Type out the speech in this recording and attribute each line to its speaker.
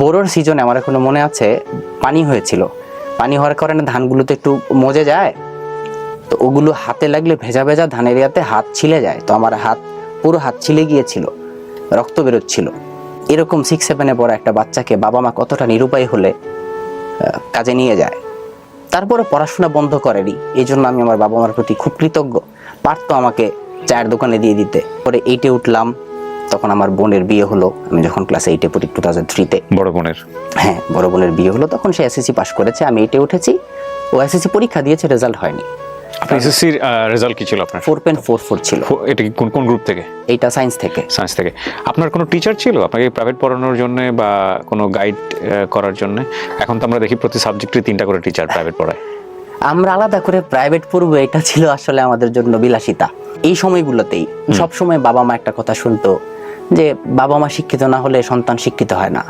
Speaker 1: বোরোর সিজনে আমার এখনও মনে আছে, পানি হয়েছিল। পানি হওয়ার কারণে ধানগুলো তো একটু মজে যায়। তো ওগুলো হাতে লাগলে ভেজা ভেজা ধানের ইয়াতে হাত ছিলে যায়। তো আমার হাত, পুরো হাত ছিলে গিয়েছিল, রক্ত বেরোচ্ছিল। এরকম সিক্স সেভেনে পড়া একটা বাচ্চাকে বাবা মা কতটা নিরুপায় হলে কাজে নিয়ে যায়। তারপরে পড়াশোনা বন্ধ করেনি। এই জন্য আমি আমার বাবা মার প্রতি খুব কৃতজ্ঞ। পারতো আমাকে চায়ের দোকানে দিয়ে দিতে। পরে এইটে উঠলাম। তখন আমার বোনের বিয়ে হলো। আমি যখন ক্লাস এইটে পড়ি টু থাউজেন্ড থ্রিতে
Speaker 2: বড় বোনের?
Speaker 1: হ্যাঁ বড় বোনের বিয়ে হলো তখন সে এসএসসি পাশ করেছে আমি এইটে উঠেছি। ও এসএসসি পরীক্ষা দিয়েছে রেজাল্ট হয়নি।
Speaker 2: এসএসসির রেজাল্ট কি ছিল আপনার?
Speaker 1: ফোর পয়েন্ট ফোর ফোর ছিল।
Speaker 2: এটা কোন কোন গ্রুপ থেকে?
Speaker 1: এইটা সায়েন্স থেকে।
Speaker 2: সায়েন্স থেকে। আপনার কোনো টিচার ছিল? আপনাকে প্রাইভেট পড়ানোর জন্য বা কোনো গাইড করার জন্য? এখন তো আমরা দেখি প্রতি সাবজেক্টে তিনটা করে টিচার প্রাইভেট পড়ায়।
Speaker 1: আমরা আলাদা করে প্রাইভেট পড়ব এটা ছিল আসলে আমাদের জন্য বিলাসিতা। এই সময়গুলোতেই সব সময় বাবা মা একটা কথা শুনতো যে বাবা মা শিক্ষিত না হলে সন্তান শিক্ষিত হয় না।